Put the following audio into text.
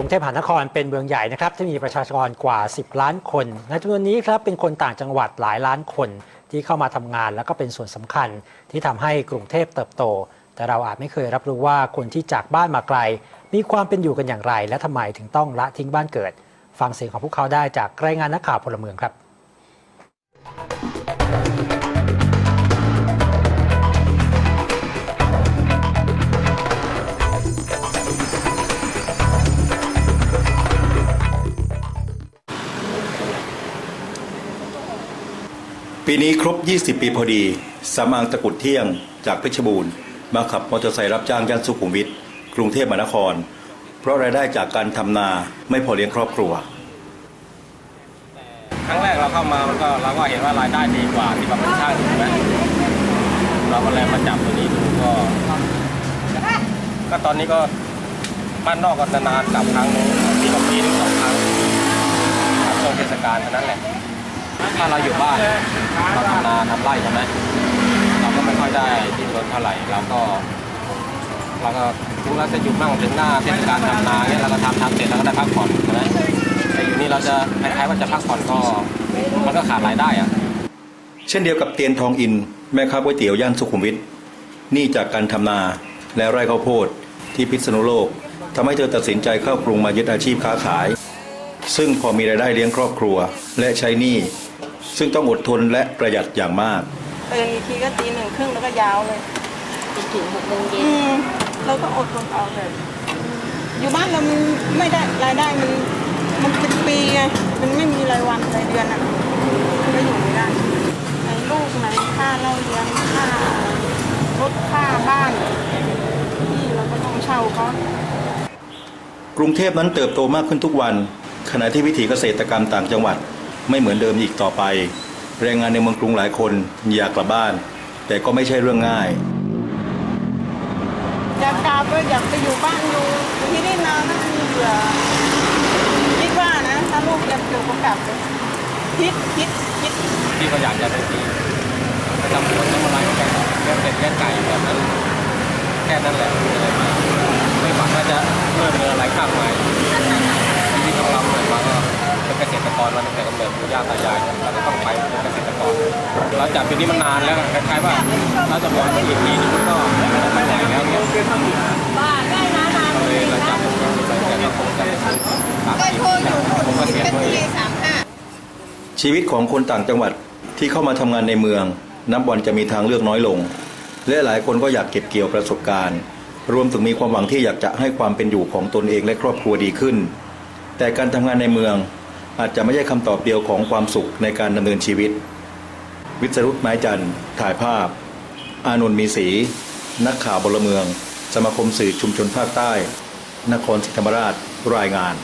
กรุงเทพมหานครเป็นเมืองใหญ่นะครับที่มีประชากรกว่า 10 ล้านคน ในจำนวนนี้ครับเป็นคนต่างจังหวัดหลายล้านคนที่เข้ามาทำงาน แล้วก็เป็นส่วนสำคัญที่ทำให้กรุงเทพเติบโต แต่เราอาจไม่เคยรับรู้ว่าคนที่จากบ้านมาไกล มีความเป็นอยู่กันอย่างไร และทำไมถึงต้องละทิ้งบ้านเกิด ฟังเสียงของพวกเขาได้จากรายงานนักข่าวพลเมืองครับ ปีนี้ครบ 20 ปีพอดีสำอางตะกุดเที่ยงจากเพชรบูรณ์ มาขับมอเตอร์ไซค์รับจ้างย่านสุขุมวิทกรุงเทพมหานคร เพราะรายได้จากการทำนาไม่พอเลี้ยงครอบครัว ครั้งแรกเราเข้ามามันก็เราก็เห็นว่ารายได้ดีกว่าที่แบบเป็นช่างถูกไหมเราก็เลยมาจับตัวนี้ดูก็ก็ตอนนี้ก็บ้านนอกก็นานๆกลับครั้งหนึงปีกับปีนึงสองครั้งช่วงเทศกาลเท่านั้นแหละ ถ้าเราอยู่บ้านเราทำนาทำไร่ใช่ไหมเราก็ไม่ค่อยได้ดิ้นรนเท่าไหร่เราก็เราก็ถึงเราจะหยุดบ้างถึงหน้าเทศกาลทำนาเนี่ยเราก็ทำทำเสร็จเราก็ได้พักผ่อนใช่ไหมแต่อยู่นี่เราจะคล้ายๆว่าจะพักผ่อนก็มันก็ขาดรายได้อะเช่นเดียวกับเตียนทองอินแม่ค้าก๋วยเตี๋ยวย่านสุขุมวิทหนี่จากการทำนาและไร่ข้าวโพดที่พิษณุโลกทำให้เธอตัดสินใจเข้ากรุงมายึดอาชีพค้าขาย ซึ่งพอมีรายได้เลี้ยงครอบครัว และใช้หนี้ ซึ่งต้องอดทนและประหยัดอย่างมาก ตื่นอีกทีก็ตีหนึ่งครึ่งแล้วก็ยาวเลยจนถึงหกโมงเย็อืนมเราก็อดทนเอาแบบอยู่บ้านเรามันไม่ได้รายได้มันมันเป็นปีไงมันไม่มีรายวันรายเดือนอะมันก็อยู่ไม่ได้ไหนลูกไหนค่าเล่าเรียนค่ารถค่าบ้านที่เราก็ต้องเช่าเขา กรุงเทพนั้นเติบโตมากขึ้นทุกวัน ขณะที่วิถีเกษตรกรรมต่างจังหวัด ไม่เหมือนเดิมอีกต่อไป แรงงานในเมืองกรุงหลายคนอยากกลับบ้าน แต่ก็ไม่ใช่เรื่องง่าย อยากกลับก็อยากไปอยู่บ้านอยู่ที่นี่นานนะเบื่อคิดว่านะถ้าลูกอยากอยู่ก็กลับเลยคิดคิดคิดพี่ก็อยากจะไปที่ไปทำสวนทำอะไรก็แค่เลี้ยงเป็ดเลี้ยงไก่แบบนั้นแค่นั้นแหละไม่ได้มาไม่ฝันว่าจะเริ่มเงินอะไรข้ามมาชีวิตของเราเหมือนว่าก็ เป็นเกษตรกรมาตั้งแต่กำเนิดปู่ย่าตายายเราก็ต้องไปเป็นเกษตรกรเราจับปีนี้มันนานแล้วคล้ายๆว่าเราจะบอกอีกทีนึงก็ไม่ไหวแล้วเนี่ยก็เลยเราจับมันก็แต่ก็คงจะสามสี่ปีผมก็เสียตัวเองชีวิตของคนต่างจังหวัดที่เข้ามาทำงานในเมือง นับวันจะมีทางเลือกน้อยลง และหลายคนก็อยากเก็บเกี่ยวประสบการณ์ รวมถึงมีความหวังที่อยากจะให้ความเป็นอยู่ของตนเองและครอบครัวดีขึ้น แต่การทำงานในเมือง อาจจะไม่ใช่คำตอบเดียวของความสุขในการดำเนินชีวิต วิศรุตไม้จันทร์ถ่ายภาพ อานนท์มีสี นักข่าวบลเมือง สมาคมสื่อชุมชนภาคใต้ นครศรีธรรมราชรายงาน